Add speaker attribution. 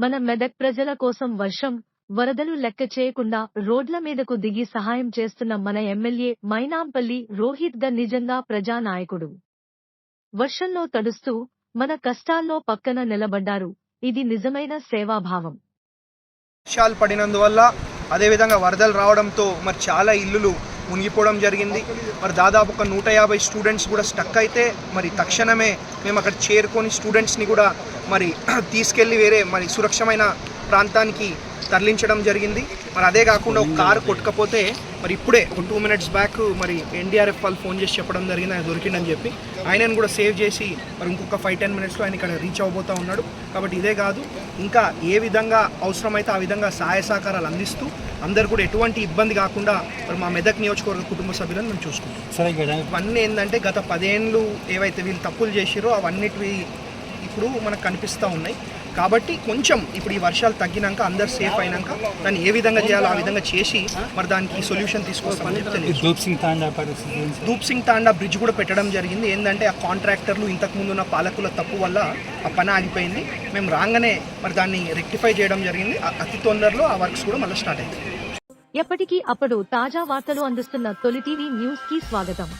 Speaker 1: మన మెదక్ ప్రజల కోసం వర్షం వరదలు లెక్క చేయకుండా రోడ్ల మీదకు దిగి సహాయం చేస్తున్న మన ఎమ్మెల్యే మైనాంపల్లి రోహిత్ ద నిజంగా ప్రజానాయకుడు. వర్షంలో తడుస్తూ మన కష్టాల్లో పక్కన నిలబడ్డారు. ఇది నిజమైన సేవాభావం.
Speaker 2: వర్షాలు పడినందువల్ల అదేవిధంగా వరదలు రావడంతో మరి చాలా ఇల్లులు మునిగిపోవడం జరిగింది. మరి దాదాపు ఒక నూట యాభై స్టూడెంట్స్ కూడా స్టక్ అయితే మరి తక్షణమే మేము అక్కడ చేరుకొని స్టూడెంట్స్ని కూడా మరి తీసుకెళ్ళి వేరే మరి సురక్షమైన ప్రాంతానికి తరలించడం జరిగింది. మరి అదే కాకుండా ఒక కారు కొట్టుకపోతే మరి ఇప్పుడే ఒక టూ మినిట్స్ బ్యాక్ మరి ఎన్డీఆర్ఎఫ్ వాళ్ళు ఫోన్ చేసి చెప్పడం జరిగింది. ఆయన దొరికిందని చెప్పి ఆయనను కూడా సేవ్ చేసి మరి ఇంకొక ఫైవ్ టెన్ మినిట్స్లో ఆయన ఇక్కడ రీచ్ అవ్వబోతూ ఉన్నాడు. కాబట్టి ఇదే కాదు ఇంకా ఏ విధంగా అవసరమైతే ఆ విధంగా సహాయ సహకారాలు అందిస్తూ అందరు కూడా ఎటువంటి ఇబ్బంది కాకుండా మరి మా మెదక్ నియోజకవర్గ కుటుంబ సభ్యులను మేము చూసుకుంటాం.
Speaker 3: సరే
Speaker 2: ఇవన్నీ ఏంటంటే గత పదేళ్ళు ఏవైతే వీళ్ళు తప్పులు చేసిరో అవన్నిటివి ఇప్పుడు మనకు కనిపిస్తూ ఉన్నాయి. కాబట్టి కొంచెం ఇప్పుడు ఈ వర్షాలు తగ్గినాక అందరు సేఫ్ అయినాక దాన్ని ఏ విధంగా చేయాలో ఆ విధంగా చేసి మరి దానికి సొల్యూషన్ తీసుకొస్తామని
Speaker 3: దూప్ సింగ్ తాండా
Speaker 2: సింగ్ తాండా బ్రిడ్జ్ కూడా పెట్టడం జరిగింది. ఏంటంటే ఆ కాంట్రాక్టర్లు ఇంతకు ముందు ఉన్న పాలకుల తప్పు వల్ల ఆ పని ఆగిపోయింది. మేము రాగానే మరి దాన్ని రెక్టిఫై చేయడం జరిగింది. అతి తొందరలో ఆ వర్క్స్ కూడా మళ్ళీ స్టార్ట్ అయింది
Speaker 1: ఎప్పటికీ అప్పుడు తాజా వార్తలు అందిస్తున్న తొలి టీవీ న్యూస్కి స్వాగతం.